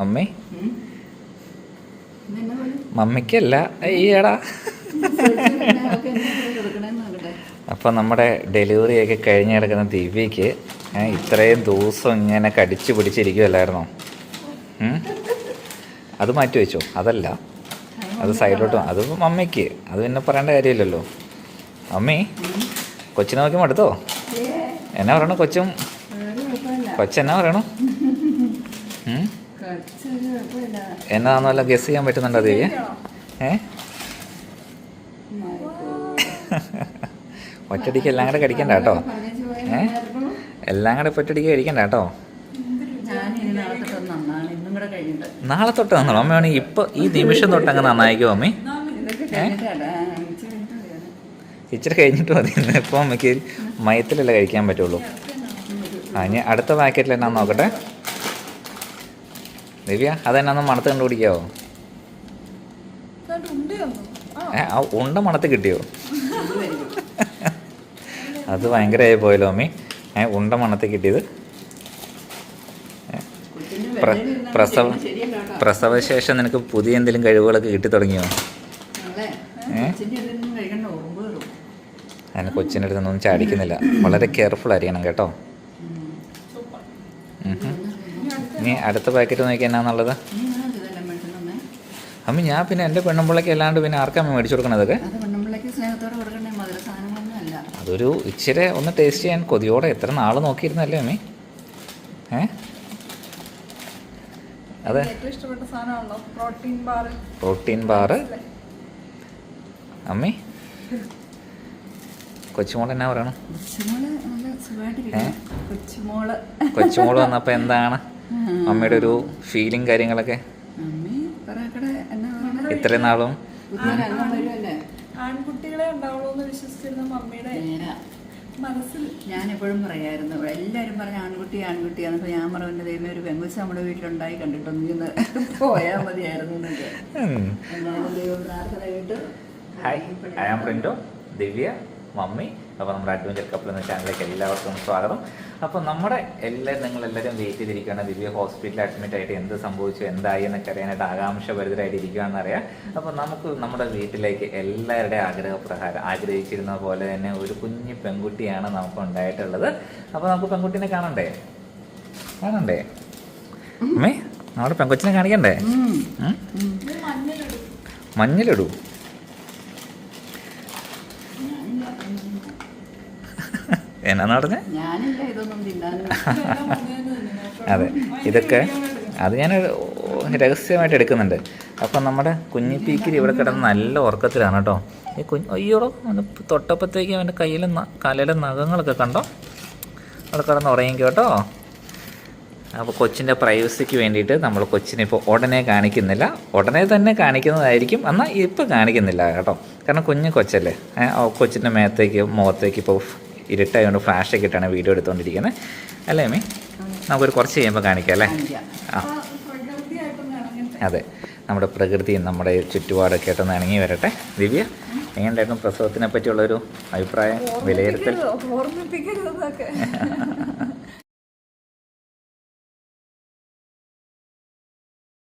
Mummy പോലെ? മമ്മിക്കല്ല. ഈയടാ അപ്പം നമ്മുടെ ഡെലിവറി ഒക്കെ കഴിഞ്ഞ് കിടക്കുന്ന ദിവ്യക്ക് ഇത്രയും ദിവസം ഇങ്ങനെ കടിച്ചു പിടിച്ചിരിക്കുമല്ലായിരുന്നോ? അത് മാറ്റി വെച്ചോ. അതല്ല. അത് സൈഡിലോട്ട് അത് മമ്മിക്ക്. അത് പിന്നെ പറയേണ്ട കാര്യമില്ലല്ലോ. മമ്മി കൊച്ചിനെ നോക്കി മടുത്തോ? എന്നാ പറയണു കൊച്ചും. കൊച്ചെന്നാ പറയണു. എന്നാന്ന് വല്ല ഗസ് ചെയ്യാൻ പറ്റുന്നുണ്ടോ ദിവ്യ ഏ? ഒറ്റടിക്ക് എല്ലാം കൂടെ കടിക്കണ്ട കേട്ടോ. ഏ? എല്ലാം കൂടെ ഒറ്റടിക്ക് കഴിക്കണ്ട കേട്ടോ. നാളെ തൊട്ട് നന്നോ അമ്മ വേണമെങ്കിൽ ഇപ്പൊ ഈ നിമിഷം തൊട്ട് അങ്ങ് നന്നായിക്കോ അമ്മി. ഇച്ചിരി കഴിഞ്ഞിട്ട് വരാം. ഇച്ചിരി കഴിഞ്ഞിട്ട് മതി. ഇപ്പോൾ അമ്മയ്ക്ക് മയത്തിലല്ലേ കഴിക്കാൻ പറ്റുള്ളൂ. ആ ഇനി അടുത്ത പാക്കറ്റിൽ എന്നാ നോക്കട്ടെ. ദിവ്യ അതെന്നാന്ന് മണത്ത് കണ്ടുപിടിക്കാവോ ആ. ഉണ്ട മണത്ത് കിട്ടിയോ? അത് ഭയങ്കരമായി പോയല്ലോ അമ്മി. ഏ ഉണ്ട മണത്ത് കിട്ടിയത്. പ്രസവ. പ്രസവശേഷം നിനക്ക് പുതിയ എന്തെങ്കിലും കഴിവുകളൊക്കെ കിട്ടി തുടങ്ങിയോ. അതിന് കൊച്ചിന്റെ അടുത്തൊന്നും ചാടിക്കുന്നില്ല. വളരെ കെയർഫുൾ ആയിരിക്കണം കേട്ടോ. ഇനി അടുത്ത പാക്കറ്റ് നോക്കി എന്നാന്നുള്ളത് അമ്മ ഞാൻ പിന്നെ എന്റെ പെണ്ണുമ്പിള്ളക്ക് അല്ലാണ്ട് പിന്നെ ആർക്കാ അമ്മ മേടിച്ചു കൊടുക്കണതൊക്കെ അതൊരു ഇച്ചിരി ഒന്ന് ടേസ്റ്റ് ചെയ്യാൻ കൊതിയോടെ എത്ര നാൾ നോക്കിയിരുന്നല്ലേ അമ്മേ? ഏ? അതെ. പ്രോട്ടീൻ ബാറ് അമ്മി കൊച്ചുമോൾ എന്നാ പറയണം? കൊച്ചുമോൾ വന്നപ്പോൾ എന്താണ്? അമ്മയുടെ ഒരു ഫീലിംഗ് കാര്യങ്ങളൊക്കെ? ഇത്രയും നാളും? ആൺകുട്ടികളെ ഉണ്ടാവുള്ളൂ എന്ന് വിശ്വസിച്ചിരുന്ന മമ്മിയുടെ മനസ്സിൽ. ഞാൻ എപ്പോഴും പറയായിരുന്നു എല്ലാവരും പറഞ്ഞ ആൺകുട്ടി ആൺകുട്ടിയാണ് അപ്പോൾ ഞാൻ പറഞ്ഞു ദൈവം ഒരു പെങ്കുച്ച നമ്മുടെ വീട്ടിലുണ്ടായി കണ്ടിട്ടൊന്നും ഇന്ന് പോയാൽ മതിയായിരുന്നു. എന്നാലും ദൈവം പ്രാർത്ഥന കേട്ട് hi I am Printo Divya mummy. അപ്പോൾ നമ്മുടെ അഡ്വഞ്ചർ കപ്പിൾ എന്ന ചാനലിലേക്ക് എല്ലാവർക്കും സ്വാഗതം. അപ്പോൾ നമ്മുടെ എല്ലാവരും നിങ്ങളെല്ലാവരും വെയിറ്റ് ചെയ്തിരിക്കുകയാണ്. ദിവ്യ ഹോസ്പിറ്റലിൽ അഡ്മിറ്റ് ആയിട്ട് എന്ത് സംഭവിച്ചു എന്തായി എന്നൊക്കെ അറിയാനായിട്ട് ആകാംക്ഷ ഭരിതരായിട്ട് ഇരിക്കുകയാണെന്ന് അറിയാം അപ്പോൾ നമുക്ക് നമ്മുടെ വീട്ടിലേക്ക് എല്ലാവരുടെയും ആഗ്രഹപ്രകാരം ആഗ്രഹിച്ചിരുന്ന പോലെ തന്നെ ഒരു കുഞ്ഞു പെൺകുട്ടിയാണ് നമുക്ക് ഉണ്ടായിട്ടുള്ളത്. അപ്പോൾ നമുക്ക് പെൺകുട്ടീനെ കാണണ്ടേ? കാണണ്ടേ? അമ്മേ നമ്മുടെ പെൺകൊച്ചിനെ കാണിക്കണ്ടേ. മഞ്ഞളിടൂ. എന്നാന്ന് പറഞ്ഞേ അതെ ഇതൊക്കെ അത് ഞാൻ രഹസ്യമായിട്ട് എടുക്കുന്നുണ്ട്. അപ്പം നമ്മുടെ കുഞ്ഞിപ്പീക്കിരി ഇവിടെ കിടന്ന് നല്ല ഉറക്കത്തിലാണ് കേട്ടോ. ഈ കുഞ്ഞ് അയ്യോടോ അവന് തൊട്ടപ്പത്തേക്ക് അവന്റെ കയ്യിലെ കലയിലെ നഖങ്ങളൊക്കെ കണ്ടോ? അവിടെ കിടന്ന് ഉറങ്ങിക്കും കേട്ടോ. അപ്പോൾ കൊച്ചിന്റെ പ്രൈവസിക്ക് വേണ്ടിയിട്ട് നമ്മൾ കൊച്ചിനെ ഇപ്പോൾ ഉടനെ കാണിക്കുന്നില്ല. ഉടനെ തന്നെ കാണിക്കുന്നതായിരിക്കും. എന്നാൽ ഇപ്പോൾ കാണിക്കുന്നില്ല കേട്ടോ. കാരണം കുഞ്ഞ് കൊച്ചല്ലേ. കൊച്ചിന്റെ മേത്തേക്ക് മുഖത്തേക്ക് ഇപ്പോൾ ഇരുട്ടായതുകൊണ്ട് ഫ്ലാഷൊക്കെ ഇട്ടാണ് വീഡിയോ എടുത്തുകൊണ്ടിരിക്കുന്നത് അല്ലേ അമ്മേ? നമുക്കൊരു കുറച്ച് കഴിയുമ്പോൾ കാണിക്കാം അല്ലേ. ആ. അതെ. നമ്മുടെ പ്രകൃതിയും നമ്മുടെ ചുറ്റുപാടൊക്കെ ആയിട്ടൊന്ന് ഇണങ്ങി വരട്ടെ. ദിവ്യ എങ്ങനെയായിരുന്നു പ്രസവത്തിനെ പറ്റിയുള്ളൊരു അഭിപ്രായം വിലയിരുത്തൽ? ഓർമ്മിപ്പിക്കരുത്. ഓർമ്മിപ്പിക്കരുത് എന്നൊക്കെ